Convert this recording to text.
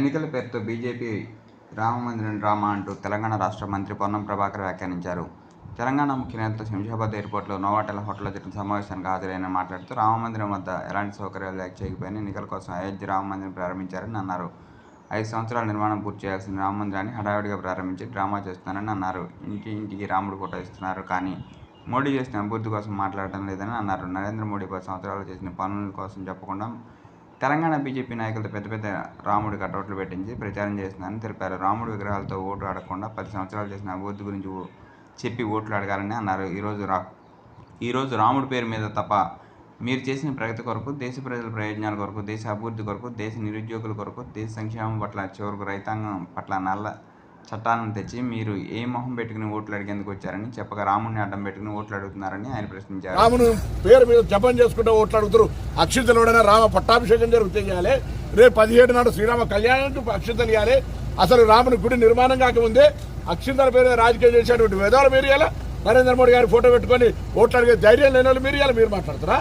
ఎన్నికల పేరుతో BJP రామమందిరం drama అంటూ తెలంగాణ రాష్ట్ర మంత్రి పొన్నం ప్రభాకర్ వ్యాఖ్యానించారు. తెలంగాణ ముఖ్య నేతలతో శంషాబాద్ ఎయిర్పోర్ట్లో నోవాటెల్ హోటల్లో జరిగిన సమావేశానికి హాజరైన మాట్లాడుతూ రామమందిరం వద్ద ఎలాంటి సౌకర్యాలు లేక చేయకపోయినా ఎన్నికల కోసం అయోధ్య రామమందిరం ప్రారంభించారని అన్నారు. ఐదు సంవత్సరాల నిర్మాణం పూర్తి చేయాల్సిన రామమందిరాన్ని హడావిడిగా ప్రారంభించి డ్రామా చేస్తున్నారని అన్నారు. ఇంటి ఇంటికి రాముడు ఫోటో ఇస్తున్నారు కానీ మోడీ చేసిన అభివృద్ధి కోసం మాట్లాడటం లేదని అన్నారు. నరేంద్ర మోడీ పది సంవత్సరాలు చేసిన పనుల కోసం చెప్పకుండా తెలంగాణ బీజేపీ నాయకులతో పెద్ద పెద్ద రాముడి కటౌట్లు పెట్టించి ప్రచారం చేస్తున్నారని తెలిపారు. రాముడి విగ్రహాలతో ఓటు అడగకుండా పది సంవత్సరాలు చేసిన అభివృద్ధి గురించి ఓ- చెప్పి ఓట్లు అడగాలని అన్నారు. ఈరోజు రా ఈరోజు రాముడి పేరు మీద తప్ప మీరు చేసిన ప్రగతి కొరకు దేశ ప్రజల ప్రయోజనాల కొరకు దేశ అభివృద్ధి కొరకు దేశ నిరుద్యోగుల కొరకు దేశ సంక్షేమం పట్ల చివరకు రైతాంగం పట్ల నల్ల చట్టాలను తెచ్చి మీరు ఏ మొహం పెట్టుకుని ఓట్లు అడిగేందుకు వచ్చారని చెప్పక రాముడిని అడ్డం పెట్టుకుని ఓట్లు అడుగుతున్నారని ఆయన ప్రశ్నించారు. రామును పేరు మీద జపం చేసుకుంటే ఓట్లు అడుగుతారు. అక్షింతలోడైనా రామ పట్టాభిషేకం జరుగుతుంది చేయాలి. రేపు పదిహేడు నాడు శ్రీరామ కళ్యాణం అక్షింతలు ఇవ్వాలి అసలు రాముని గుడి నిర్మాణం కాకముందే అక్షింతల పేరు రాజకీయం చేసేటువంటి వేదాలు మీరు ఇవ్వాలి నరేంద్ర మోడీ గారి ఫోటో పెట్టుకొని ఓట్లు అడిగే ధైర్యం లేని వాళ్ళు మీరు ఇవ్వాలి మీరు మాట్లాడుతారా